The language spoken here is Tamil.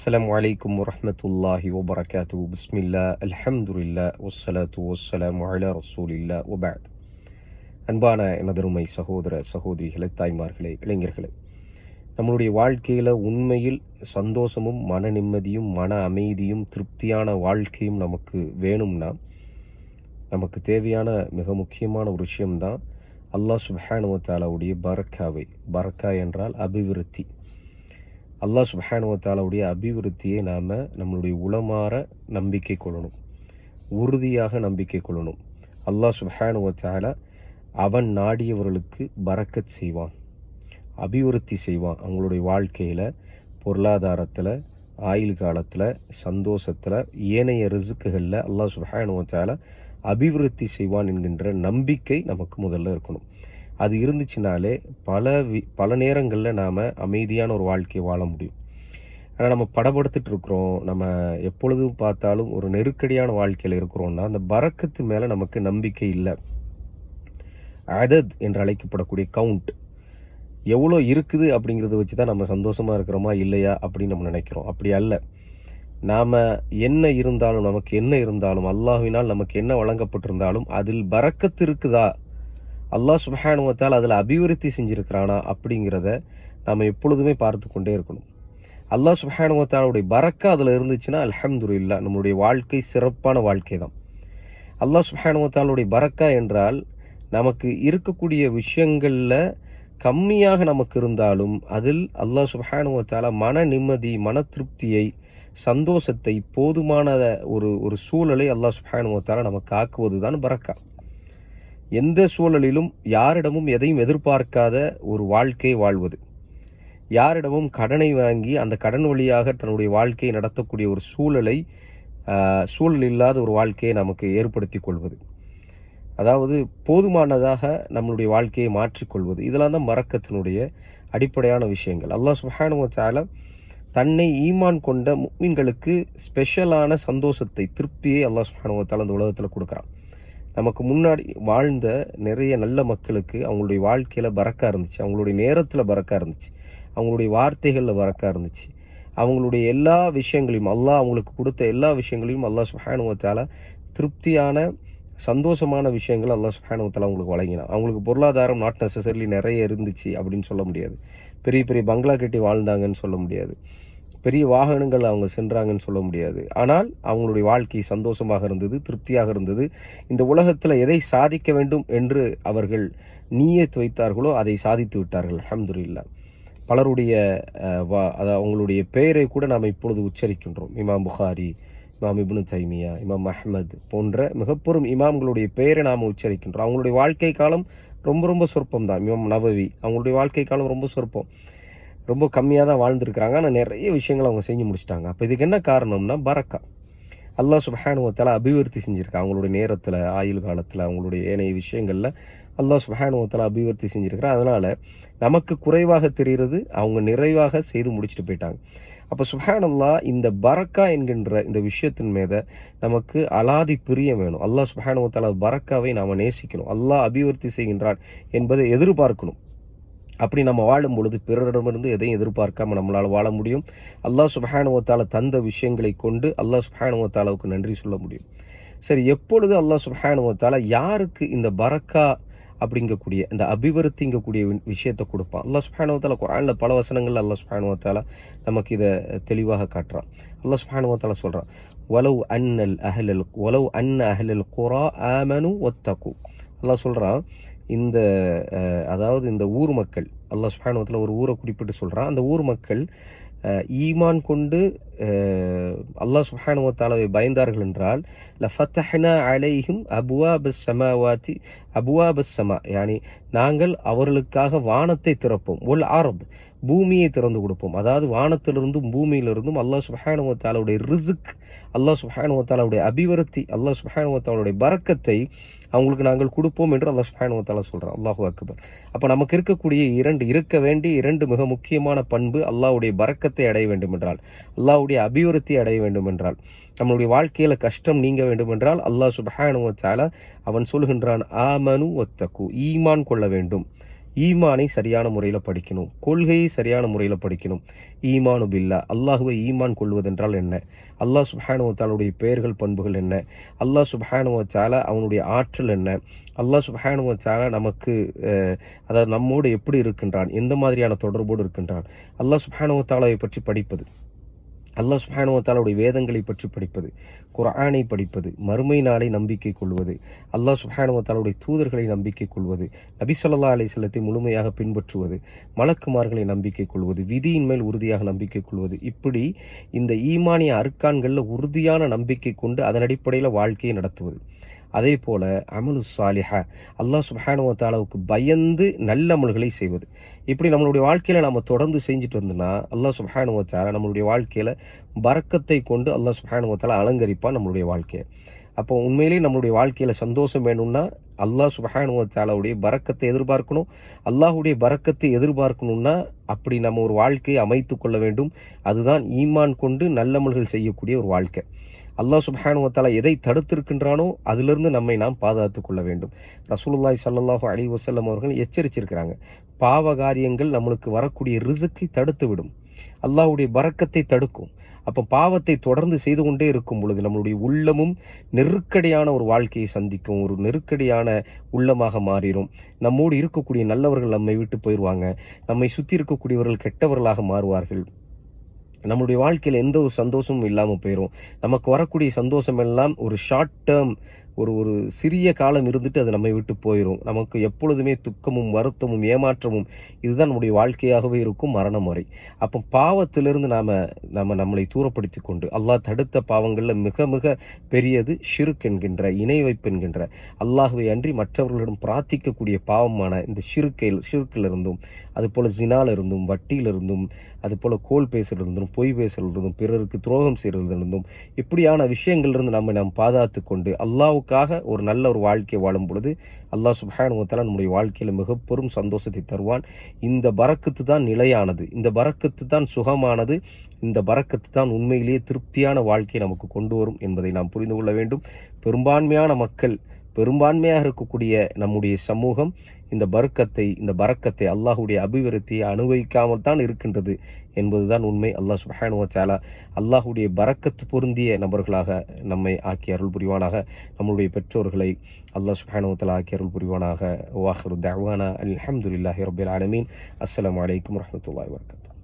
அஸ்லாம் வலைக்கம் வரமத்துல்லாஹி வபரகாத்து பிஸ்மில்லா அல்ஹம்துல்லா ஒஸ்ஸலாத்து ஒஸ்ஸலாம் அலா ரசூலில்லா ஒபாத் அன்பான எனதருமை சகோதர சகோதரிகளை தாய்மார்களே இளைஞர்களே. நம்மளுடைய வாழ்க்கையில் உண்மையில் சந்தோஷமும் மன நிம்மதியும் மன அமைதியும் திருப்தியான வாழ்க்கையும் நமக்கு வேணும்னா நமக்கு தேவையான மிக முக்கியமான ஒரு விஷயம்தான் அல்லாஹ் சுபஹானுவத்தாலாவுடைய பரக்காவை. பரக்கா என்றால் அபிவிருத்தி. அல்லாஹ் சுபஹானுவத்தாலாவுடைய அபிவிருத்தியை நாம் நம்மளுடைய உளமாற நம்பிக்கை கொள்ளணும். உறுதியாக நம்பிக்கை கொள்ளணும். அல்லாஹ் சுபஹானுவத்தாலா அவன் நாடியவர்களுக்கு பறக்கச் செய்வான். அபிவிருத்தி செய்வான். அவங்களுடைய வாழ்க்கையில் பொருளாதாரத்தில் ஆயுள் காலத்தில் சந்தோஷத்தில் ஏனைய ரிசுக்குகளில் அல்லாஹ் சுபஹானுவத்தாலா அபிவிருத்தி செய்வான் என்கின்ற நம்பிக்கை நமக்கு முதல்ல இருக்கணும். அது இருந்துச்சுனாலே பல வி பல நேரங்களில் நாம் அமைதியான ஒரு வாழ்க்கையை வாழ முடியும். ஆனால் நம்ம படப்படுத்திட்டு இருக்கிறோம். நம்ம எப்பொழுதும் பார்த்தாலும் ஒரு நெருக்கடியான வாழ்க்கையில் இருக்கிறோம்னா அந்த பறக்கத்து மேலே நமக்கு நம்பிக்கை இல்லை. அதத் என்று அழைக்கப்படக்கூடிய கவுண்ட் எவ்வளோ இருக்குது அப்படிங்கிறத வச்சு தான் நம்ம சந்தோஷமாக இருக்கிறோமா இல்லையா அப்படின்னு நம்ம நினைக்கிறோம். அப்படி அல்ல. நாம் என்ன இருந்தாலும் நமக்கு என்ன இருந்தாலும் அல்லாஹினால் நமக்கு என்ன வழங்கப்பட்டிருந்தாலும் அதில் பறக்கத்து இருக்குதா? அல்லாஹ் சுபஹானுவத்தால் அதில் அபிவிருத்தி செஞ்சுருக்கிறானா அப்படிங்கிறத நம்ம எப்பொழுதுமே பார்த்து கொண்டே இருக்கணும். அல்லாஹ் சுபஹானுவத்தாலுடைய பறக்க அதில் இருந்துச்சுன்னா அல்ஹம்துலில்லா நம்மளுடைய வாழ்க்கை சிறப்பான வாழ்க்கை தான். அல்லாஹ் சுபஹானுவத்தாலுடைய பறக்கா என்றால் நமக்கு இருக்கக்கூடிய விஷயங்களில் கம்மியாக நமக்கு இருந்தாலும் அதில் அல்லாஹ் சுபஹானுவத்தால மன நிம்மதி மன திருப்தியை சந்தோஷத்தை போதுமான ஒரு ஒரு சூழலை அல்லாஹ் சுபஹானுவத்தால நமக்கு ஆக்குவது தான் பறக்கா எந்த சூழலிலும் யாரிடமும் எதையும் எதிர்பார்க்காத ஒரு வாழ்க்கை வாழ்வது. யாரிடமும் கடனை வாங்கி அந்த கடன் வழியாக தன்னுடைய வாழ்க்கையை நடத்தக்கூடிய ஒரு சூழலை சூழல் இல்லாத ஒரு வாழ்க்கையை நமக்கு ஏற்படுத்தி கொள்வது. அதாவது போதுமானதாக நம்மளுடைய வாழ்க்கையை மாற்றிக்கொள்வது இதெல்லாம் தான் மறக்கத்தினுடைய அடிப்படையான விஷயங்கள். அல்லாஹ் சுஹானுவத்தால தன்னை ஈமான் கொண்ட முக்மீன்களுக்கு ஸ்பெஷலான சந்தோஷத்தை திருப்தியை அல்லாஹ் சுஹானுவத்தால் அந்த உலகத்தில் கொடுக்குறான். நமக்கு முன்னாடி வாழ்ந்த நிறைய நல்ல மக்களுக்கு அவங்களுடைய வாழ்க்கையில் பறக்கா இருந்துச்சு. அவங்களுடைய நேரத்தில் பறக்கா இருந்துச்சு. அவங்களுடைய வார்த்தைகளில் பறக்கா இருந்துச்சு. அவங்களுடைய எல்லா விஷயங்களையும் அல்லாஹ் அவங்களுக்கு கொடுத்த எல்லா விஷயங்களையும் அல்லாஹ் சுஹானுவத்தால் திருப்தியான சந்தோஷமான விஷயங்கள் அல்லாஹ் சுஹானுவத்தால் அவங்களுக்கு வழங்கினான். அவங்களுக்கு பொருளாதாரம் நாட் நெசசரிலி நிறைய இருந்துச்சு அப்படின்னு சொல்ல முடியாது. பெரிய பெரிய பங்களா கட்டி வாழ்ந்தாங்கன்னு சொல்ல முடியாது. பெரிய வாகனங்கள் அவங்க சென்றாங்கன்னு சொல்ல முடியாது. ஆனால் அவங்களுடைய வாழ்க்கை சந்தோஷமாக இருந்தது திருப்தியாக இருந்தது. இந்த உலகத்தில் எதை சாதிக்க வேண்டும் என்று அவர்கள் நீயத் வைத்தார்களோ அதை சாதித்து விட்டார்கள். அஹமதுல்லா பலருடைய அதாவது அவங்களுடைய பெயரை கூட நாம் இப்பொழுது உச்சரிக்கின்றோம். இமாம் புகாரி இமாம் இப்னு தைமியா இமாம் அஹமது போன்ற மிகப்பெரும் இமாம்களுடைய பெயரை நாம் உச்சரிக்கின்றோம். அவங்களுடைய வாழ்க்கை காலம் ரொம்ப ரொம்ப சொற்பம் தான் இமாம் நவவி அவங்களுடைய வாழ்க்கை காலம் ரொம்ப சொற்பம். ரொம்ப கம்மியாக தான் வாழ்ந்துருக்கிறாங்க. ஆனால் நிறைய விஷயங்கள் அவங்க செஞ்சு முடிச்சிட்டாங்க. அப்போ இதுக்கு என்ன காரணம்னா பறக்கா அல்லாஹ் சுபஹானுவத்தால் அபிவிருத்தி செஞ்சுருக்கா. அவங்களுடைய நேரத்தில் ஆயுள் காலத்தில் அவங்களுடைய ஏனைய விஷயங்களில் அல்லாஹ் சுபஹானுவத்தால் அபிவிருத்தி செஞ்சுருக்கிறா. அதனால் நமக்கு குறைவாக தெரிகிறது அவங்க நிறைவாக செய்து முடிச்சுட்டு போயிட்டாங்க. அப்போ சுஹானல்லா இந்த பரக்கா என்கின்ற இந்த விஷயத்தின் மீத நமக்கு அலாதி பிரியம் வேணும். அல்லாஹ் சுஹானுவத்தால பரக்காவை நாம் நேசிக்கணும். அல்லாஹ் அபிவிருத்தி செய்கின்றான் என்பதை எதிர்பார்க்கணும். அப்படி நம்ம வாழும் பொழுது பிறரிடமிருந்து எதையும் எதிர்பார்க்காம நம்மளால் வாழ முடியும். அல்லாஹ் சுபஹானுவத்தால் தந்த விஷயங்களை கொண்டு அல்லாஹ் சுபஹானுவத்தாலாவுக்கு நன்றி சொல்ல முடியும். சரி எப்பொழுது அல்லாஹ் சுபஹானுவத்தால யாருக்கு இந்த பரக்கா அப்படிங்கக்கூடிய இந்த அபிவிருத்திங்கக்கூடிய விஷயத்தை கொடுப்பான்? அல்லா சுஹானுவத்தால குரானில் பல வசனங்கள் அல்லா சுஹானுவத்தால நமக்கு இதை தெளிவாக காட்டுறான். அல்லா சுஹானுவத்தால சொல்கிறான் ஒலவ் அன்னல் அஹலல் ஒலவ் அன்ன அஹலல் குரா ஆமனு ஒத்தகு அல்லாஹ் சொல்கிறான் இந்த அதாவது இந்த ஊர் மக்கள் அல்லாஹ் சுஹானுவத்தில் ஒரு ஊரை குறிப்பிட்டு சொல்கிறான் அந்த ஊர் மக்கள் ஈமான் கொண்டு அல்லாஹ் சுஹானுவத்தாலவை பயந்தார்கள் என்றால் லஃபத்தஹ்னா அலைஹும் அபுவாபஸ் சமாவாத்தி அபுவாபஸ் சமா யானி நாங்கள் அவர்களுக்காக வானத்தை திறப்போம். ஒல் ஆரத் பூமியை திறந்து கொடுப்போம். அதாவது வானத்திலிருந்தும் பூமியிலிருந்தும் அல்லாஹ் சுஹானுவத்தாலுடைய ரிசுக் அல்லாஹ் சுஹானுவத்தாலுடைய அபிவிருத்தி அல்லாஹ் சுஹானுவத்தாலுடைய பறக்கத்தை அவங்களுக்கு நாங்கள் கொடுப்போம் என்று அல்லாஹ் சுஹானுவத்தாலா சொல்கிறான் அல்லாஹு அக்பர். அப்போ நமக்கு இருக்கக்கூடிய இரண்டு இருக்க வேண்டிய இரண்டு மிக முக்கியமான பண்பு அல்லாஹுடைய பறக்கத்தை அடைய வேண்டும் என்றால் நம்முடைய அபிவிருத்தி அடைய வேண்டும் என்றால் நம்மளுடைய வாழ்க்கையில் கஷ்டம் நீங்க வேண்டுமென்றால் அல்லாஹ் சுபஹானுவத்தால அவன் சொல்கின்றான் ஆமனு ஒத்தக்கு ஈமான் கொள்ள வேண்டும். ஈமானை சரியான முறையில் படிக்கணும். கொள்கையை சரியான முறையில் படிக்கணும். ஈமானு பில்லா. அல்லாஹுவை ஈமான் கொள்வதென்றால் என்ன? அல்லாஹ் சுபஹானுவத்தாலுடைய பெயர்கள் பண்புகள் என்ன? அல்லாஹ் சுபஹானுவத்தால அவனுடைய ஆற்றல் என்ன? அல்லாஹ் சுபஹானுவத்தால நமக்கு அதாவது நம்மோடு எப்படி இருக்கின்றான்? எந்த மாதிரியான தொடர்போடு இருக்கின்றான்? அல்லாஹ் சுபஹானுவத்தாலாவை பற்றி படிப்பது. அல்லாஹ் சுஹானுவத்தாலுடைய வேதங்களை பற்றி படிப்பது குரானை படிப்பது மறுமை நாளை நம்பிக்கை கொள்வது அல்லாஹ் சுஹானுவத்தாலுடைய தூதர்களை நம்பிக்கை கொள்வது நபி சொல்லா அலி செல்லத்தை முழுமையாக பின்பற்றுவது மலக்குமார்களை நம்பிக்கை கொள்வது விதியின் மேல் உறுதியாக நம்பிக்கை கொள்வது இப்படி இந்த ஈமானிய அர்க்கான்களில் உறுதியான நம்பிக்கை கொண்டு அதன் அடிப்படையில் வாழ்க்கையை நடத்துவது. அதே போல் அமலு சாலிஹா அல்லாஹ் சுபஹானுவத்தாலாவுக்கு பயந்து நல்ல அமல்களை செய்வது. இப்படி நம்மளுடைய வாழ்க்கையில் நம்ம தொடர்ந்து செஞ்சுட்டு வந்தோம்னா அல்லாஹ் சுபஹானுவத்தாலா நம்மளுடைய வாழ்க்கையில் பறக்கத்தை கொண்டு அல்லாஹ் சுபஹானுவத்தாலா அலங்கரிப்பான் நம்மளுடைய வாழ்க்கையை. அப்போ உண்மையிலேயே நம்மளுடைய வாழ்க்கையில் சந்தோஷம் வேணும்னா அல்லாஹ் சுபஹானுவத்தாலாவுடைய பறக்கத்தை எதிர்பார்க்கணும். அல்லாஹுடைய பறக்கத்தை எதிர்பார்க்கணும்னா அப்படி நம்ம ஒரு வாழ்க்கையை அமைத்து கொள்ள வேண்டும். அதுதான் ஈமான் கொண்டு நல்லமல்கள் செய்யக்கூடிய ஒரு வாழ்க்கை. அல்லாஹ் சுபஹானுவத்தாலா எதை தடுத்திருக்கின்றானோ அதிலிருந்து நம்மை நாம் பாதுகாத்து கொள்ள வேண்டும். ரசூலுல்லாய் சல்லாஹூ அலி வசல்லம் அவர்கள் எச்சரிச்சிருக்கிறாங்க. பாவ காரியங்கள் நம்மளுக்கு வரக்கூடிய ரிசுக்கை தடுத்து விடும் அல்லாஹுடைய பறக்கத்தை தடுக்கும். அப்போ பாவத்தை தொடர்ந்து செய்து கொண்டே இருக்கும் பொழுது நம்மளுடைய உள்ளமும் நெருக்கடியான ஒரு வாழ்க்கையை சந்திக்கும் ஒரு நெருக்கடியான உள்ளமாக மாறிடும். நம்மோடு இருக்கக்கூடிய நல்லவர்கள் நம்மை விட்டு போயிடுவாங்க நம்மை சுற்றி இருக்கக்கூடியவர்கள் கெட்டவர்களாக மாறுவார்கள். நம்மளுடைய வாழ்க்கையில் எந்த ஒரு சந்தோஷமும் இல்லாமல் போயிடும் நமக்கு வரக்கூடிய சந்தோஷம் எல்லாம் ஒரு ஷார்ட் டேர்ம் ஒரு ஒரு சிறிய காலம் இருந்துட்டு அது நம்மை விட்டு போயிடும் நமக்கு எப்பொழுதுமே துக்கமும் வருத்தமும் ஏமாற்றமும் இதுதான் நம்முடைய வாழ்க்கையாகவே இருக்கும் மரண முறை. அப்போ பாவத்திலிருந்து நாம் நம்ம நம்மளை தூரப்படுத்தி கொண்டு அல்லாஹ் தடுத்த பாவங்களில் மிக மிக பெரியது ஷிருக் என்கின்ற இணை வைப்பு என்கின்ற அல்லாஹுவை அன்றி மற்றவர்களிடம் பிரார்த்திக்கக்கூடிய பாவமான இந்த ஷிருக்கையில் ஷிருக்கிலிருந்தும் அதுபோல் ஜினாலிருந்தும் வட்டியிலிருந்தும் அதுபோல் கோல் பேசுறதும் பொய் பேசுகிறதும் பிறருக்கு துரோகம் செய்கிறதும் இப்படியான விஷயங்கள்லேருந்து நம்ம நாம் பாதுகாத்து கொண்டு அல்லாவுக்காக ஒரு நல்ல ஒரு வாழ்க்கையை வாழும் பொழுது அல்லாஹ் சுபஹானுவத்தால நம்முடைய வாழ்க்கையில் மிக பெரும் சந்தோஷத்தை தருவான். இந்த பறக்கத்து தான் நிலையானது. இந்த பறக்கத்து தான் சுகமானது. இந்த பறக்கத்து தான் உண்மையிலேயே திருப்தியான வாழ்க்கையை நமக்கு கொண்டு வரும் என்பதை நாம் புரிந்து கொள்ள வேண்டும். பெரும்பான்மையான மக்கள் பெரும்பான்மையாக இருக்கக்கூடிய நம்முடைய சமூகம் இந்த பருக்கத்தை இந்த பறக்கத்தை அல்லாஹுடைய அபிவிருத்தியை அனுபவிக்காமல் தான் இருக்கின்றது என்பதுதான் உண்மை. அல்லாஹ் சுஹானுவச்சாலா அல்லாஹுடைய பறக்கத்து பொருந்திய நபர்களாக நம்மை ஆக்கி அருள் புரிவானாக. நம்முடைய பெற்றோர்களை அல்லாஹ் சுஹானுவத்தலா ஆக்கி அருள் புரிவானாக. வாஹரு அல் அலமதுல்லாஹி ரபில் ஆலமீன். அஸ்லாம் வலைக்கம் வரமத்துல வர்க்கம்